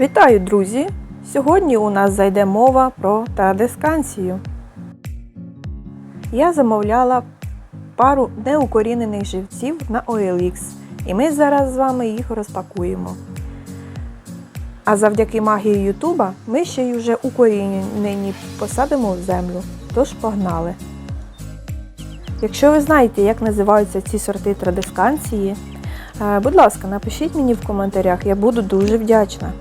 Вітаю, друзі! Сьогодні у нас зайде мова про традисканцію. Я замовляла пару неукорінених живців на OLX, і ми зараз з вами їх розпакуємо. А завдяки магії Ютуба ми ще й вже укорінені посадимо в землю. Тож погнали! Якщо ви знаєте, як називаються ці сорти традисканції, е, будь ласка, напишіть мені в коментарях, я буду дуже вдячна.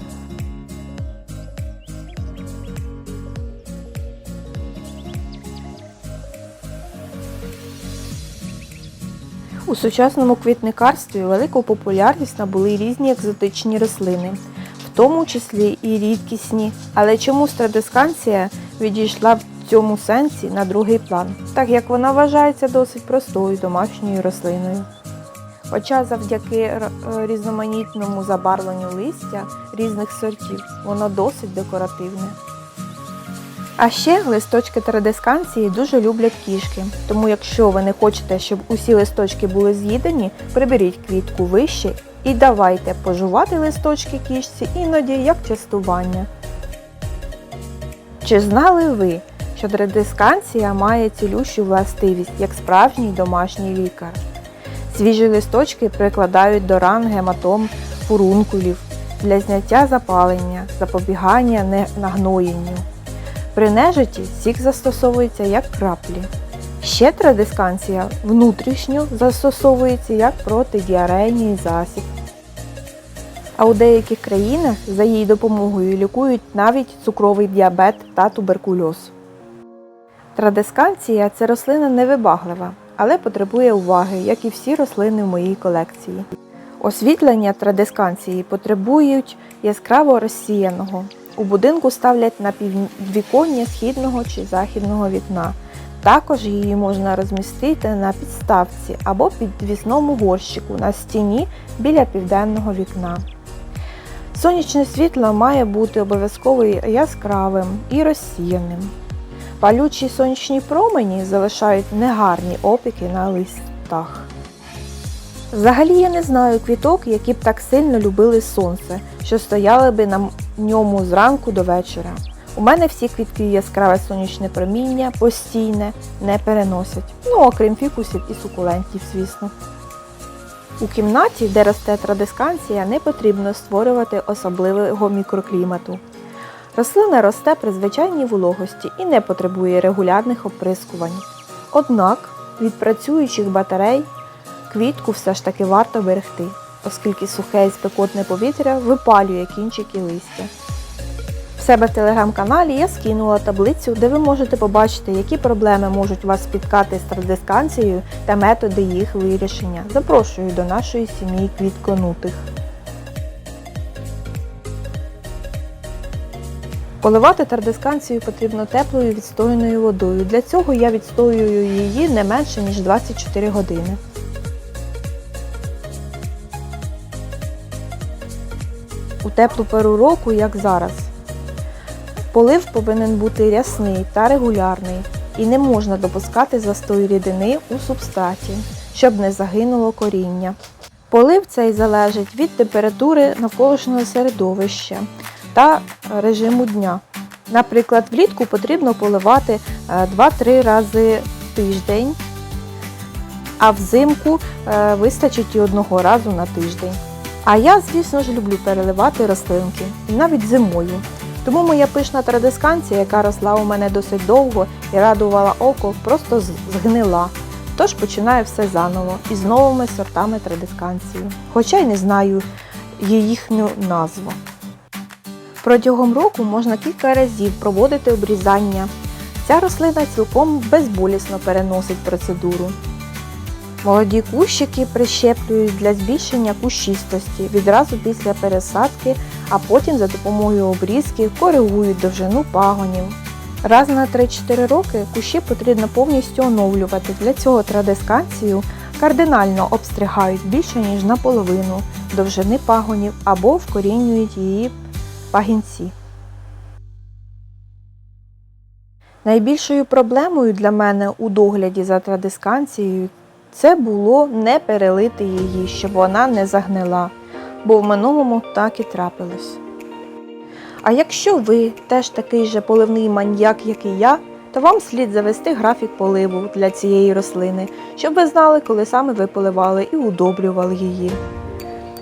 У сучасному квітникарстві велику популярність набули різні екзотичні рослини, в тому числі і рідкісні. Але чомусь традисканція відійшла в цьому сенсі на другий план, так як вона вважається досить простою домашньою рослиною. Хоча завдяки е, різноманітному забарвленню листя різних сортів воно досить декоративне. А ще листочки традисканції дуже люблять кішки, тому якщо ви не хочете, щоб усі листочки були з'їдені, приберіть квітку вище і давайте пожувати листочки кішці іноді як частування. Чи знали ви, що традисканція має цілющу властивість як справжній домашній лікар? Свіжі листочки прикладають до ран гематом фурункулів для зняття запалення, запобігання нагноєнню. При нежиті сік застосовується як краплі. Ще традисканція внутрішньо застосовується як протидіарейний засіб. А у деяких країнах за її допомогою лікують навіть цукровий діабет та туберкульоз. Традисканція це рослина невибаглива, але потребує уваги, як і всі рослини в моїй колекції. Освітлення традисканції потребують яскраво розсіяного. У будинку ставлять на підвіконня східного чи західного вікна. Також її можна розмістити на підставці або підвісному горщику на стіні біля південного вікна. Сонячне світло має бути обов'язково яскравим і розсіяним. Палючі сонячні промені залишають негарні опіки на листах. Взагалі я не знаю квіток, які б так сильно любили сонце, що стояли би на ньому зранку до вечора. У мене всі квітки яскраве сонячне проміння, постійне, не переносять. Ну, окрім фікусів і сукулентів, звісно. У кімнаті, де росте традисканція, не потрібно створювати особливого мікроклімату. Рослина росте при звичайній вологості і не потребує регулярних оприскувань. Однак від працюючих батарей квітку все ж таки варто берегти, оскільки сухе і спекотне повітря випалює кінчики листя. В себе в телеграм-каналі я скинула таблицю, де ви можете побачити, які проблеми можуть вас спіткати з традисканцією та методи їх вирішення. Запрошую до нашої сім'ї квітконутих. Поливати тардисканцію потрібно теплою відстояною водою. Для цього я відстоюю її не менше, ніж 24 години. У теплу пору року, як зараз. Полив повинен бути рясний та регулярний і не можна допускати застою рідини у субстраті, щоб не загинуло коріння. Полив цей залежить від температури навколишнього середовища та режиму дня. Наприклад, влітку потрібно поливати е, 2-3 рази в тиждень, а взимку е, вистачить і одного разу на тиждень. А я, звісно ж, люблю переливати рослинки, і навіть зимою. Тому моя пишна традисканція, яка росла у мене досить довго і радувала око, просто згнила. Тож починаю все заново і з новими сортами традисканції. Хоча й не знаю їхню назву. Протягом року можна кілька разів проводити обрізання. Ця рослина цілком безболісно переносить процедуру. Молоді кущики прищеплюють для збільшення кущистості відразу після пересадки, а потім за допомогою обрізки коригують довжину пагонів. Раз на 3-4 роки кущі потрібно повністю оновлювати. Для цього традисканцію кардинально обстригають більше ніж наполовину довжини пагонів або вкорінюють її пагінці. Найбільшою проблемою для мене у догляді за традисканцією це було не перелити її, щоб вона не загнила, бо в минулому так і трапилось. А якщо ви теж такий же поливний маньяк, як і я, то вам слід завести графік поливу для цієї рослини, щоб ви знали, коли саме ви поливали і удобрювали її,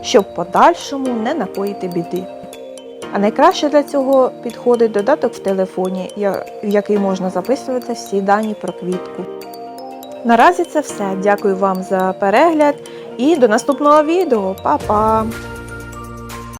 щоб в подальшому не напоїти біди. А найкраще для цього підходить додаток в телефоні, в який можна записувати всі дані про квітку. Наразі це все. Дякую вам за перегляд і до наступного відео. Па-па!